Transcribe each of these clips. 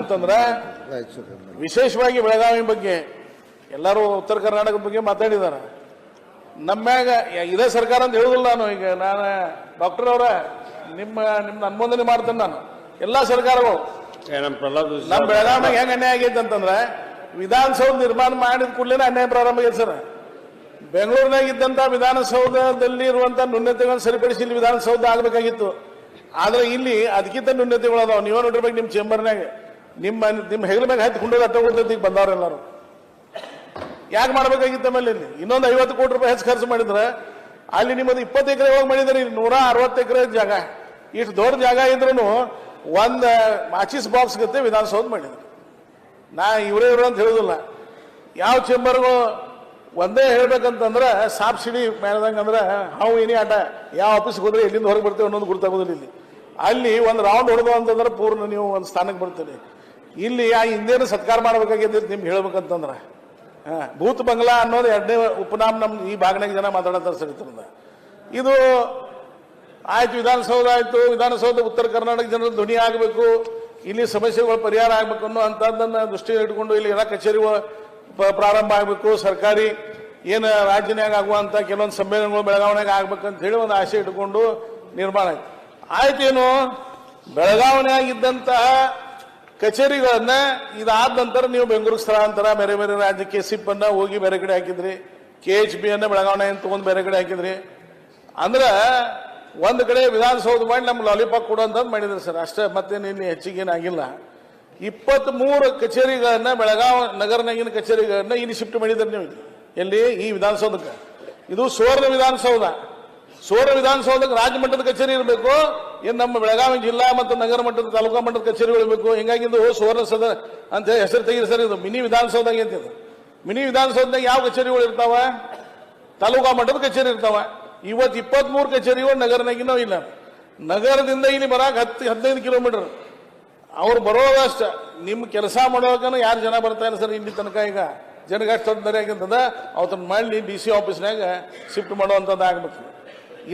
ಅಂತಂದ್ರ ವಿಶೇಷವಾಗಿ ಬೆಳಗಾವಿ ಬಗ್ಗೆ ಎಲ್ಲರೂ ಉತ್ತರ ಕರ್ನಾಟಕದ ಬಗ್ಗೆ ಮಾತಾಡಿದಾರೆ ನಮ್ಮ್ಯಾಗ ಇದೇ ಸರ್ಕಾರ ಅಂತ ಹೇಳುದಿಲ್ಲ ನಾನು. ಈಗ ನಾನು ಡಾಕ್ಟರ್ ಅವರ ನಿಮ್ಮ ನಿಮ್ನ ಅನುಮೋದನೆ ಮಾಡ್ತೇನೆ ನಾನು. ಎಲ್ಲಾ ಸರ್ಕಾರಗಳು. ನಮ್ಮ ಬೆಳಗಾವಿಯಾಗ ಹೆಂಗ್ ಅನ್ಯಾಯ ಆಗೈತೆ ಅಂತಂದ್ರೆ ವಿಧಾನಸೌಧ ನಿರ್ಮಾಣ ಮಾಡಿದ ಕೂಡಲೇ ಅನ್ಯಾಯ ಪ್ರಾರಂಭ ಆಗೈತೆ ಸರ್. ಬೆಂಗಳೂರಿನಾಗ ಇದ್ದಂತ ವಿಧಾನಸೌಧದಲ್ಲಿ ಇರುವಂತ ನ್ಯೂನತೆಗಳನ್ನು ಸರಿಪಡಿಸಿ ಇಲ್ಲಿ ವಿಧಾನಸೌಧ ಆಗಬೇಕಾಗಿತ್ತು. ಆದ್ರೆ ಇಲ್ಲಿ ಅದಕ್ಕಿಂತ ನ್ಯೂನತೆಗಳದಾವ ನೀವೇ ನೋಡಿರ್ಬೇಕು ನಿಮ್ಮ ಚೇಂಬರ್ನಾಗ ನಿಮ್ಮ ನಿಮ್ಮ ಹೆಗಲ ಮ್ಯಾಗ ಹತ್ತು ಕುಂಡೋದು ಅಟ್ಟ ಈಗ ಬಂದವ್ರೆಲ್ಲರೂ ಯಾಕೆ ಮಾಡ್ಬೇಕಾಗಿತ್ತು ಆಮೇಲೆ ಇಲ್ಲಿ? ಇನ್ನೊಂದು ಐವತ್ತು ಕೋಟಿ ರೂಪಾಯಿ ಹೆಚ್ಚು ಖರ್ಚು ಮಾಡಿದ್ರೆ ಅಲ್ಲಿ ನಿಮ್ಮದು ಇಪ್ಪತ್ತು ಎಕರೆ ಒಳಗೆ ಮಾಡಿದ್ರೆ ನೂರ ಅರವತ್ತು ಎಕರೆ ಜಾಗ. ಇಷ್ಟು ದೊಡ್ಡ ಜಾಗ ಇದ್ರೂ ಒಂದು ಮಾಚಿಸ್ ಬಾಕ್ಸ್ ಗತ್ತೆ ವಿಧಾನಸೌಧ ಮಾಡಿದ್ರು. ನಾ ಇವರೇ ಇವರು ಅಂತ ಹೇಳುದಿಲ್ಲ. ಯಾವ ಚೇಂಬರ್ಗಳು ಒಂದೇ ಹೇಳ್ಬೇಕಂತಂದ್ರೆ ಸಾಬ್ಸಿಡಿ ಸಿಡಿ ಮೇಳದಂಗೆ ಅಂದ್ರೆ ಹಾವು ಏನೇ ಆಟ, ಯಾವ ಆಫೀಸ್ಗೆ ಹೋದ್ರೆ ಎಲ್ಲಿಂದ ಹೊರಗೆ ಬರ್ತೇವೆ ಅನ್ನೋದು ಗೊತ್ತಾಗೋದಿಲ್ಲ ಇಲ್ಲಿ. ಅಲ್ಲಿ ಒಂದು ರೌಂಡ್ ಹೊಡೆದು ಅಂತಂದ್ರೆ ಪೂರ್ಣ ನೀವು ಒಂದು ಸ್ಥಾನಕ್ಕೆ ಬರ್ತೀರಿ. ಇಲ್ಲಿ ಆ ಹಿಂದೇನು ಸತ್ಕಾರ ಮಾಡಬೇಕಾಗಿದೆ ನಿಮ್ಗೆ ಹೇಳ್ಬೇಕಂತಂದ್ರೆ. ಹಾಂ, ಭೂತ್ ಬಂಗ್ಲಾ ಅನ್ನೋದು ಎರಡನೇ ಉಪನಾಮ ನಮ್ಮ ಈ ಭಾಗನಾಗ ಜನ ಮಾತಾಡತ್ತಾರೆ ಸರ್ ಇದ್ರಿಂದ ಇದು ಆಯ್ತು, ವಿಧಾನಸೌಧ ಆಯ್ತು ವಿಧಾನಸೌಧ ಉತ್ತರ ಕರ್ನಾಟಕ ಜನರ ಧ್ವನಿ ಆಗಬೇಕು, ಇಲ್ಲಿ ಸಮಸ್ಯೆಗಳು ಪರಿಹಾರ ಆಗಬೇಕು ಅನ್ನೋ ಅಂತದನ್ನ ದೃಷ್ಟಿಯಲ್ಲಿ ಇಟ್ಕೊಂಡು ಇಲ್ಲಿ ಎಲ್ಲ ಕಚೇರಿ ಪ್ರಾರಂಭ ಆಗಬೇಕು, ಸರ್ಕಾರಿ ಏನು ರಾಜ್ಯನಾಗ ಆಗುವಂಥ ಕೆಲವೊಂದು ಸಮ್ಮೇಳನಗಳು ಬೆಳಗಾವಣೆಗೆ ಆಗ್ಬೇಕಂತ ಹೇಳಿ ಒಂದು ಆಸೆ ಇಟ್ಕೊಂಡು ನಿರ್ಮಾಣ ಆಯ್ತು. ಆಯ್ತೇನು? ಬೆಳಗಾವಣೆ ಆಗಿದ್ದಂತಹ ಕಚೇರಿಗಳನ್ನ ಇದಾದ ನಂತರ ನೀವು ಬೆಂಗಳೂರು ಸ್ಥಳಾಂತರ, ಬೇರೆ ಬೇರೆ ರಾಜ್ಯಕ್ಕೆ ಸಿಪ್ ಅನ್ನ ಹೋಗಿ ಬೇರೆ ಕಡೆ ಹಾಕಿದ್ರಿ. ಕೆ ಎಚ್ ಬಿ ಅನ್ನ ಬೆಳಗಾವಣೆ ಅಂತ ತಗೊಂಡು ಬೇರೆ ಕಡೆ ಹಾಕಿದ್ರಿ. ಅಂದ್ರೆ ಒಂದು ಕಡೆ ವಿಧಾನಸೌಧ ಮಾಡಿ ನಮ್ಗೆ ಲಾಲಿಪಾಪ್ ಕೊಡುವಂತ ಮಾಡಿದ್ರು ಸರ್. ಅಷ್ಟೇ ಮತ್ತೆ ನಿನ್ನೆ ಹೆಚ್ಚಿಗೆ ಏನಾಗಿಲ್ಲ ಇಪ್ಪತ್ತ್ ಮೂರು ಕಚೇರಿಗಳನ್ನ ಬೆಳಗಾವ್ ನಗರನಾಗಿನ ಕಚೇರಿಗಳನ್ನ ಇಲ್ಲಿ ಶಿಫ್ಟ್ ಮಾಡಿದ್ರೆ ನೀವು. ಎಲ್ಲಿ? ಈ ವಿಧಾನಸೌಧಕ್ಕೆ. ಇದು ಸುವರ್ಣ ವಿಧಾನಸೌಧ. ಸುವರ್ಣ ವಿಧಾನಸೌಧಕ್ಕೆ ರಾಜ್ಯ ಮಟ್ಟದ ಕಚೇರಿ ಇರಬೇಕು. ಏನು ನಮ್ಮ ಬೆಳಗಾವಿ ಜಿಲ್ಲಾ ಮತ್ತು ನಗರ ಮಟ್ಟದ ತಾಲೂಕಾ ಮಟ್ಟದ ಕಚೇರಿಗಳು ಇರಬೇಕು. ಹಿಂಗಾಗಿ ಸುವರ್ಣ ಸದ ಅಂತ ಹೆಸರು ತೆಗೀರಿ ಸರ್ ಇದು. ಮಿನಿ ವಿಧಾನಸೌಧ ಅಂತ ಇದು. ಮಿನಿ ವಿಧಾನಸೌಧದಾಗ ಯಾವ ಕಚೇರಿಗಳು ಇರ್ತಾವ? ತಾಲೂಕಾ ಮಟ್ಟದ ಕಚೇರಿ ಇರ್ತಾವ. ಇವತ್ತು ಇಪ್ಪತ್ಮೂರು ಕಚೇರಿಗಳು ನಗರನಾಗಿನೂ ಇಲ್ಲ. ನಗರದಿಂದ ಇಲ್ಲಿ ಬರಕ್ಕೆ ಹತ್ತು, ಹದಿನೈದು ಕಿಲೋಮೀಟರ್. ಅವ್ರು ಬರೋದಷ್ಟ ನಿಮ್ಮ ಕೆಲಸ ಮಾಡೋಕನ ಯಾರು ಜನ ಬರ್ತಾರೆ ಸರ್ ಇಲ್ಲಿ ತನಕ ಈಗ? ಜನಗೆ ಅಷ್ಟು ತೊಂದರೆ ಆಗಿರ್ತದ ಅವತ್ತನ್ನು ಮಾಡಿ ಡಿ ಸಿ ಆಫೀಸ್ನಾಗ ಶಿಫ್ಟ್ ಮಾಡುವಂಥದ್ದು ಆಗ್ಬೇಕು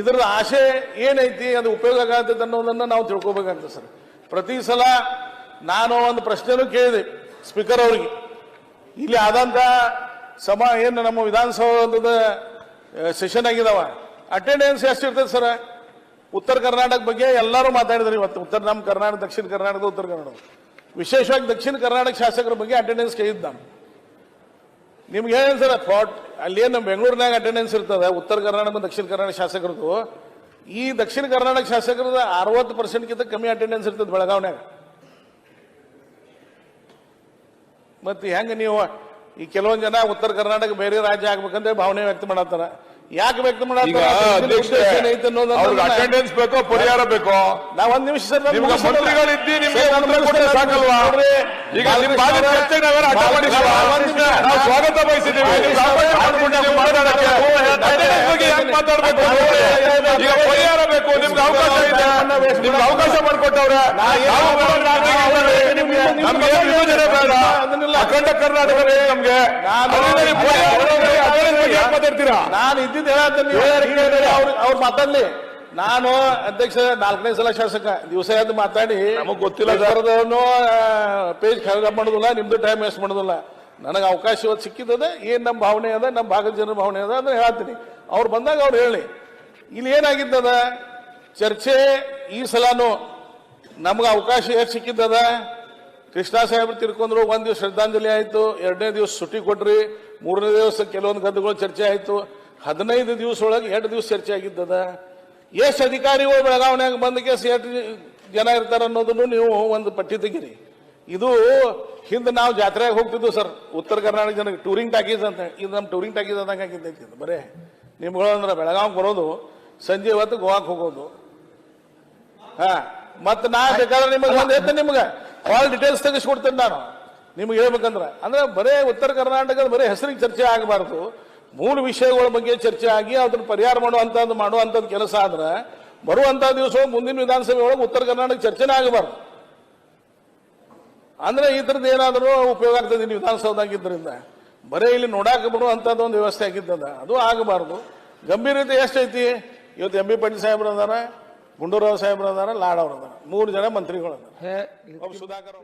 ಇದರ ಆಶೆ ಏನೈತಿ, ಅದು ಉಪಯೋಗ ಆಗತ್ತೆ ಅನ್ನೋದನ್ನು ನಾವು ತಿಳ್ಕೊಬೇಕಂತ ಸರ್. ಪ್ರತಿ ಸಲ ನಾನು ಒಂದು ಪ್ರಶ್ನೆನೂ ಕೇಳಿದೆ ಸ್ಪೀಕರ್ ಅವರಿಗೆ. ಇಲ್ಲಿ ಆದಂಥ ಸಮ ಏನು ನಮ್ಮ ವಿಧಾನಸೌಧದ ಸೆಷನ್ ಆಗಿದಾವ. ಅಟೆಂಡೆನ್ಸ್ ಎಷ್ಟು ಇರ್ತದೆ ಸರ್? ಉತ್ತರ ಕರ್ನಾಟಕ ಬಗ್ಗೆ ಎಲ್ಲರೂ ಮಾತಾಡಿದ್ರು ಇವತ್ತು. ಉತ್ತರ ನಮ್ಮ ಕರ್ನಾಟಕ, ದಕ್ಷಿಣ ಕರ್ನಾಟಕ ಉತ್ತರ ಕರ್ನಾಟಕ. ವಿಶೇಷವಾಗಿ ದಕ್ಷಿಣ ಕರ್ನಾಟಕ ಶಾಸಕರ ಬಗ್ಗೆ ಅಟೆಂಡೆನ್ಸ್ ಕೇಳಿದ್ದು ನಾನು. ನಿಮ್ಗೆ ಹೇಳಿ ಸರ್ ಫಾಟ್ ನಮ್ಮ ಬೆಂಗಳೂರಿನಾಗ ಅಟೆಂಡೆನ್ಸ್ ಇರ್ತದೆ, ಉತ್ತರ ಕರ್ನಾಟಕ ದಕ್ಷಿಣ ಕರ್ನಾಟಕ ಶಾಸಕರದು. ಈ ದಕ್ಷಿಣ ಕರ್ನಾಟಕ ಶಾಸಕರದ ಅರವತ್ತು ಪರ್ಸೆಂಟ್ಗಿಂತ ಕಮ್ಮಿ ಅಟೆಂಡೆನ್ಸ್ ಇರ್ತದೆ ಬೆಳಗಾವ್ನಾಗ ಮತ್ತೆ ಹೆಂಗ ನೀವು ಈ ಕೆಲವೊಂದು ಜನ ಉತ್ತರ ಕರ್ನಾಟಕ ಬೇರೆ ರಾಜ್ಯ ಆಗ್ಬೇಕಂತ ಭಾವನೆ ವ್ಯಕ್ತ ಮಾಡತ್ತಾರ. ಯಾಕೆ ಅಧ್ಯಕ್ಷ ಅಟೆಂಡೆನ್ಸ್ ಬೇಕೋ ಪರಿಹಾರ ಬೇಕೋ ನಾವ್ ಒಂದ್ ನಿಮಿಷ ಸರ್ ನಿಮ್ಗೆ ನಿಮ್ಗೆ. ಸಾಕಲ್ವಾ? ಈಗ ನಾವೇನು? ನಾವು ಸ್ವಾಗತ ಬಯಸಿದ್ದೀವಿ ಬಗ್ಗೆ ಯಾಕೆ ಮಾತಾಡ್ಬೇಕು ಈಗ ಪರಿಹಾರ ಬೇಕು ನಿಮ್ಗೆ ಅವಕಾಶ ಇದೆ ನಿಮ್ಗೆ ಅವಕಾಶ ಮಾಡಿಕೊಟ್ಟವ್ರೆ ನಮ್ಗೆ ಏನು ಬೇಡ ಅಖಂಡ ಕರ್ನಾಟಕ ಬೇಕು ನಮ್ಗೆ ಪರಿಹಾರ ಮಾತಾಡ್ತೀರಾ ನಾನು ಇದ್ದಿದ್ದು ಹೇಳತ್ತೀನಿ ಅವ್ರು ಅವ್ರು ಮಾತಾಡ್ಲಿ. ನಾನು ಅಧ್ಯಕ್ಷ ನಾಲ್ಕನೇ ಸಲ ಶಾಸಕ ದಿವಸ ಎದ್ದು ಮಾತಾಡಿ. ನಮಗ್ ಗೊತ್ತಿಲ್ಲ ಸರ್ದವನು ಪೇಜ್ ಖರೀದ ಮಾಡೋದಿಲ್ಲ ನಿಮ್ದು ಟೈಮ್ ವೇಸ್ಟ್ ಮಾಡೋದಿಲ್ಲ. ನನಗೆ ಅವಕಾಶ ಇವತ್ತು ಸಿಕ್ಕಿದ್ದದೆ ಏನ್ ನಮ್ಮ ಭಾವನೆ ಅದ ನಮ್ಮ ಭಾಗದ ಜನರ ಭಾವನೆ ಅದ ಅಂದ್ರೆ ಹೇಳ್ತೀನಿ. ಅವ್ರು ಬಂದಾಗ ಅವ್ರು ಹೇಳಿ. ಇಲ್ಲಿ ಏನಾಗಿದ್ದದ? ಚರ್ಚೆ ಈ ಸಲನು ನಮ್ಗೆ ಅವಕಾಶ ಎಷ್ಟು ಸಿಕ್ಕಿದ್ದದ? ಕೃಷ್ಣ ಸಾಹೇಬ್ರು ತಿರ್ಕೊಂಡ್ರು, ಒಂದ್ ದಿವಸ ಶ್ರದ್ಧಾಂಜಲಿ ಆಯಿತು, ಎರಡನೇ ದಿವಸ ಸುಟಿ ಕೊಟ್ರಿ, ಮೂರನೇ ದಿವಸ ಕೆಲವೊಂದು ಗದ್ದುಗಳು ಚರ್ಚೆ ಆಯಿತು. ಹದಿನೈದು ದಿವಸ ಒಳಗೆ ಎರಡು ದಿವಸ ಚರ್ಚೆ ಆಗಿದ್ದದ. ಎಷ್ಟು ಅಧಿಕಾರಿಗಳು ಬೆಳಗಾವಣೆಯಾಗ ಬಂದ ಕೇಸ್ ಎಷ್ಟು ಜನ ಇರ್ತಾರ ಅನ್ನೋದನ್ನು ನೀವು ಒಂದು ಪಟ್ಟಿ ತೆಗಿರಿ. ಇದು ಹಿಂದೆ ನಾವು ಜಾತ್ರೆಗೆ ಹೋಗ್ತಿದ್ವು ಸರ್. ಉತ್ತರ ಕರ್ನಾಟಕ ಜನಕ್ಕೆ ಟೂರಿಂಗ್ ಟಾಕೀಸ್ ಅಂತ, ಇದು ನಮ್ಮ ಟೂರಿಂಗ್ ಟಾಕೀಸ್ ಆದಂಗೆ ಆಗಿದ್ದೈತಿ ಇದು ಬರೇ, ನಿಮ್ಗಳು ಅಂದ್ರೆ ಬೆಳಗಾವ್ ಬರೋದು, ಸಂಜೆ ಹೊತ್ತು ಗೋವಾಕ್ ಹೋಗೋದು. ಹಾ, ಮತ್ತೆ ನಾ ಬೇಕಾದ್ರೆ ನಿಮಗೆ ಒಂದು ನಿಮ್ಗೆ. ಆಲ್ ಡೀಟೇಲ್ಸ್ ತೆಗಿಸ್ಕೊಡ್ತೇನೆ ನಾನು. ನಿಮ್ಗೆ ಹೇಳ್ಬೇಕಂದ್ರೆ. ಅಂದ್ರೆ ಬರೇ ಉತ್ತರ ಕರ್ನಾಟಕದ ಬರೀ ಹೆಸರಿಗೆ ಚರ್ಚೆ ಆಗಬಾರ್ದು. ಮೂಲ ವಿಷಯಗಳ ಬಗ್ಗೆ ಚರ್ಚೆ ಆಗಿ ಅದನ್ನ ಪರಿಹಾರ ಮಾಡುವಂಥದ್ದು ಮಾಡುವಂಥದ್ದು ಕೆಲಸ ಆದ್ರೆ ಬರುವಂಥ ದಿವಸ ಮುಂದಿನ ವಿಧಾನಸಭೆ ಒಳಗೆ ಉತ್ತರ ಕರ್ನಾಟಕ ಚರ್ಚೆನೇ ಆಗಬಾರ್ದು. ಅಂದ್ರೆ ಈ ಥರದ್ದು ಏನಾದರೂ ಉಪಯೋಗ ಆಗ್ತದೆ ಇಲ್ಲಿ ವಿಧಾನಸೌಧಾಗಿದ್ದರಿಂದ ಬರೀ ಇಲ್ಲಿ ನೋಡಾಕ ಬಿಡುವಂಥದ್ದು ಒಂದು ವ್ಯವಸ್ಥೆ ಆಗಿದ್ದದ. ಅದು ಆಗಬಾರ್ದು. ಗಂಭೀರತೆ ಎಷ್ಟೈತಿ? ಇವತ್ತು ಎಂ ಬಿ ಪಾಟೀಲ್ ಸಾಹೇಬ್ರು ಅದಾರ ಗುಂಡೂರಾವ್ ಸಾಹೇಬ್ರು ಅದಾರ ಲಾಡ್ ಅವ್ರು ಅದಾರ ಮೂರು ಜನ ಮಂತ್ರಿಗಳು ಅದಾರ ಸುಧಾಕರ್.